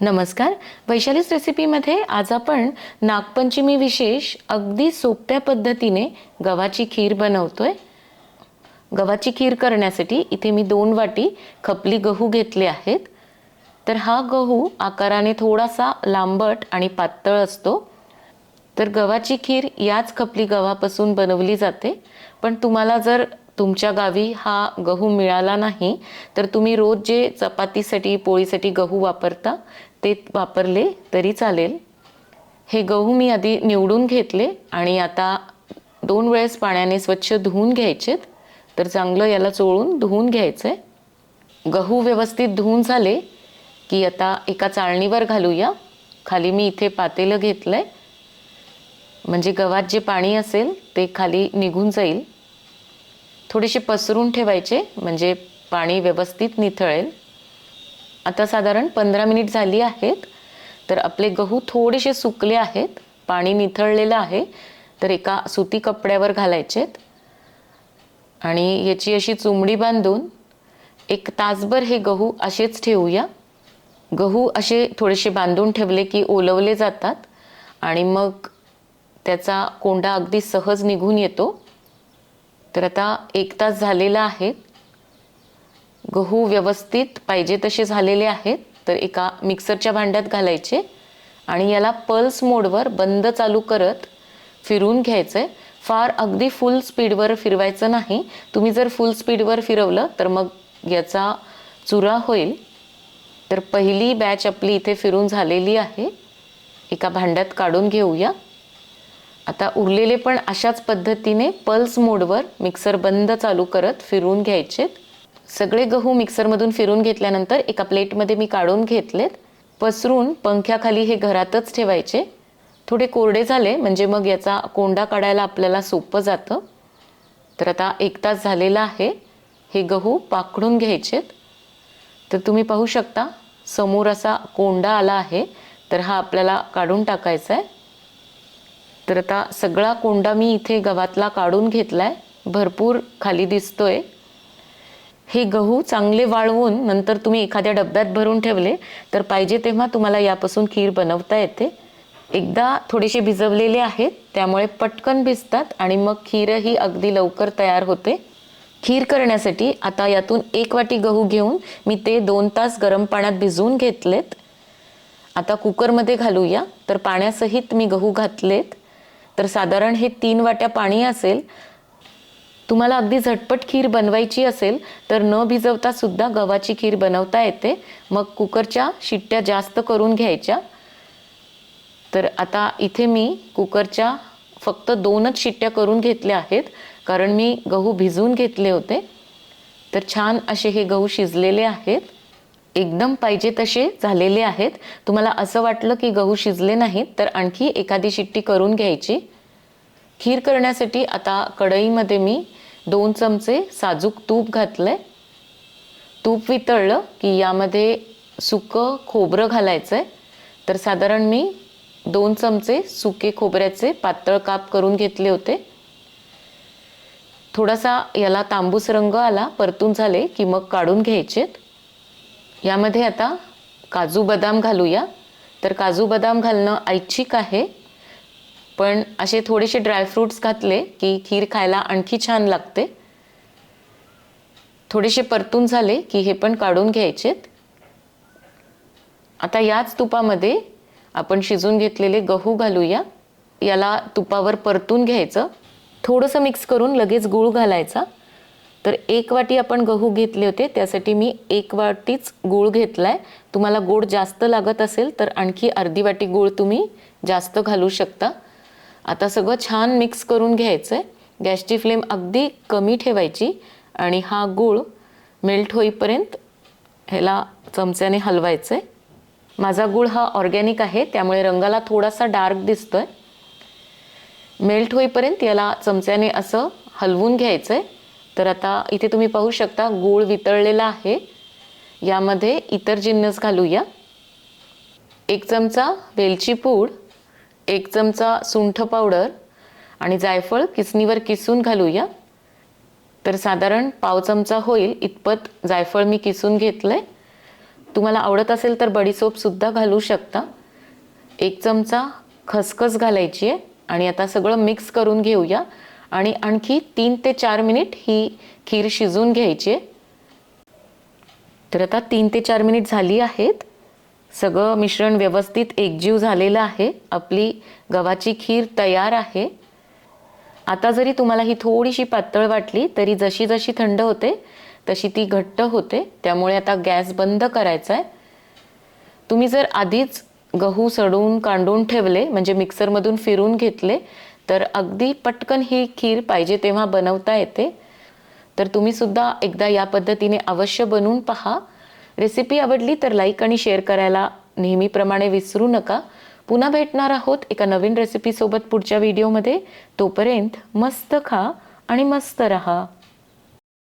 नमस्कार. वैशालीस रेसिपीमध्ये आज आपण नागपंचमी विशेष अगदी सोप्या पद्धतीने गव्हाची खीर बनवतोय. गव्हाची खीर करण्यासाठी इथे मी दोन वाटी खपली गहू घेतले आहेत. तर हा गहू आकाराने थोडासा लांबट आणि पातळ असतो. तर गव्हाची खीर याच खपली गव्हापासून बनवली जाते. पण तुम्हाला जर तुमच्या गावी हा गहू मिळाला नाही तर तुम्ही रोज जे चपातीसाठी पोळीसाठी गहू वापरता ते वापरले तरी चालेल. हे गहू मी आधी निवडून घेतले आणि आता दोन वेळेस पाण्याने स्वच्छ धुवून घ्यायचेत तर चांगलं याला चोळून धुवून घ्यायचं आहे गहू व्यवस्थित धुवून झाले की आता एका चाळणीवर घालूया. खाली मी इथे पातेलं घेतलं आहे म्हणजे गव्हात जे पाणी असेल ते खाली निघून जाईल. थोडेसे पसरून ठेवायचे म्हणजे पाणी व्यवस्थित निथळेल. आता साधारण पंधरा मिनिट झाली आहेत तर आपले गहू थोडेसे सुकले आहेत पाणी निथळलेलं आहे तर एका सुती कपड्यावर घालायचेत. आणि याची अशी चुमडी बांधून एक तासभर हे गहू असेच ठेवूया. गहू असे थोडेसे बांधून ठेवले की ओलवले जातात आणि मग त्याचा कोंडा अगदी सहज निघून येतो. तर आता एक तास झालेला आहे. गहू व्यवस्थित पाहिजे तसे झालेले आहेत तर एका मिक्सरच्या भांड्यात घालायचे आणि याला पल्स मोडवर बंद चालू करत फिरून घ्यायचं आहे फार अगदी फुल स्पीडवर फिरवायचं नाही. तुम्ही जर फुल स्पीडवर फिरवलं तर मग याचा चुरा होईल. तर पहिली बॅच आपली इथे फिरून झालेली आहे. एका भांड्यात काढून घेऊया. आता उरलेले पण अशाच पद्धतीने पल्स मोडवर मिक्सर बंद चालू करत फिरून घ्यायचेत सगळे गहू मिक्सरमधून फिरून घेतल्यानंतर एका प्लेटमध्ये मी काढून घेतलेत. पसरून पंख्याखाली हे घरातच ठेवायचे. थोडे कोरडे झाले म्हणजे मग याचा कोंडा काढायला आपल्याला सोपं जातं. तर आता एक तास झालेला आहे. हे गहू पाखडून घ्यायचेत. तर तुम्ही पाहू शकता समोर असा कोंडा आला आहे. तर हा आपल्याला काढून टाकायचा आहे. तर आता सगळा कोंडा मी इथे गव्हातला काढून घेतलाय. भरपूर खाली दिसतोय. हे गहू चांगले वाळवून नंतर तुम्ही एखाद्या डब्यात भरून ठेवले तर पाहिजे तेव्हा तुम्हाला यापासून खीर बनवता येते. एकदा थोडेसे भिजवलेले आहेत त्यामुळे पटकन भिजतात आणि मग खीरही अगदी लवकर तयार होते. खीर करण्यासाठी आता यातून एक वाटी गहू घेऊन मी ते दोन तास गरम पाण्यात भिजवून घेतलेत. आता कुकरमध्ये घालूया. तर पाण्यासहित मी गहू घातलेत. तर साधारण हे तीन वाट्या पाणी असेल तुम्हाला अगदी झटपट खीर बनवायची असेल तर न भिजवता सुद्धा गव्हाची खीर बनवता येते. मग कुकरच्या शिट्ट्या जास्त करून घ्यायच्या. तर आता इथे मी कुकरच्या फक्त दोनच शिट्ट्या करून घेतल्या आहेत कारण मी गहू भिजवून घेतले होते. तर छान असे हे गहू शिजलेले आहेत. एकदम पाहिजे तसे झालेले आहेत. तुम्हाला असं वाटलं की गहू शिजले नाहीत तर आणखी एखादी शिट्टी करून घ्यायची. खीर करण्यासाठी आता कढईमध्ये मी दोन चमचे साजूक तूप घातलं आहे तूप वितळलं की यामध्ये सुकं खोबरं घालायचं आहे तर साधारण मी दोन चमचे सुके खोबऱ्याचे पातळ काप करून घेतले होते. थोडासा याला तांबूस रंग आला परतून झाले की मग काढून घ्यायचेत. यामध्ये आता काजू बदाम घालूया. तर काजू बदाम घालणं ऐच्छिक आहे. पण असे थोडेसे ड्रायफ्रूट्स घातले की खीर खायला आणखी छान लागते. थोडेसे परतून झाले की हे पण काढून घ्यायचेत. आता याच तुपामध्ये आपण शिजून घेतलेले गहू घालूया. याला तुपावर परतून घ्यायचं. थोडंसं मिक्स करून लगेच गूळ घालायचा. तर एक वाटी आपण गहू घेतले होते त्यासाठी मी एक वाटीच गूळ घेतला आहे तुम्हाला गोड जास्त लागत असेल तर आणखी अर्धी वाटी गूळ तुम्ही जास्त घालू शकता. आता सगळं छान मिक्स करून घ्यायचं आहे गॅसची फ्लेम अगदी कमी ठेवायची आणि हा गूळ मेल्ट होईपर्यंत ह्याला चमच्याने हलवायचं आहे माझा गूळ हा ऑर्गॅनिक आहे त्यामुळे रंगाला थोडासा डार्क दिसतोय. मेल्ट होईपर्यंत याला चमच्याने असं हलवून घ्यायचं आहे तर आता इथे तुम्ही पाहू शकता गूळ वितळलेला आहे. यामध्ये इतर जिन्नस घालूया. एक चमचा वेलची पूड एक चमचा सुंठ पावडर आणि जायफळ किसणीवर किसून घालूया. तर साधारण पाव चमचा होईल इतपत जायफळ मी किसून घेतलंय. तुम्हाला आवडत असेल तर बडीसोपसुद्धा घालू शकता. एक चमचा खसखस घालायची आहे आणि आता सगळं मिक्स करून घेऊया. आणि आणखी तीन ते चार मिनिट ही खीर शिजून घ्यायची आहे. तर आता तीन ते चार मिनिट झाली आहेत. सगळं मिश्रण व्यवस्थित एकजीव झालेलं आहे. आपली गव्हाची खीर तयार आहे. आता जरी तुम्हाला ही थोडीशी पातळ वाटली तरी जशी जशी थंड होते तशी ती घट्ट होते. त्यामुळे आता गॅस बंद करायचा आहे. तुम्ही जर आधीच गहू सडून कांडून ठेवले म्हणजे मिक्सरमधून फिरून घेतले तर अगदी पटकन ही खीर पाहिजे तेव्हा बनवता येते. तर तुम्ही सुद्धा एकदा या पद्धतीने अवश्य बनवून पहा. रेसिपी आवडली तर लाईक आणि शेअर करायला नेहमीप्रमाणे विसरू नका. पुन्हा भेटणार आहोत एका नवीन रेसिपीसोबत पुढच्या व्हिडिओमध्ये तोपर्यंत मस्त खा आणि मस्त रहा.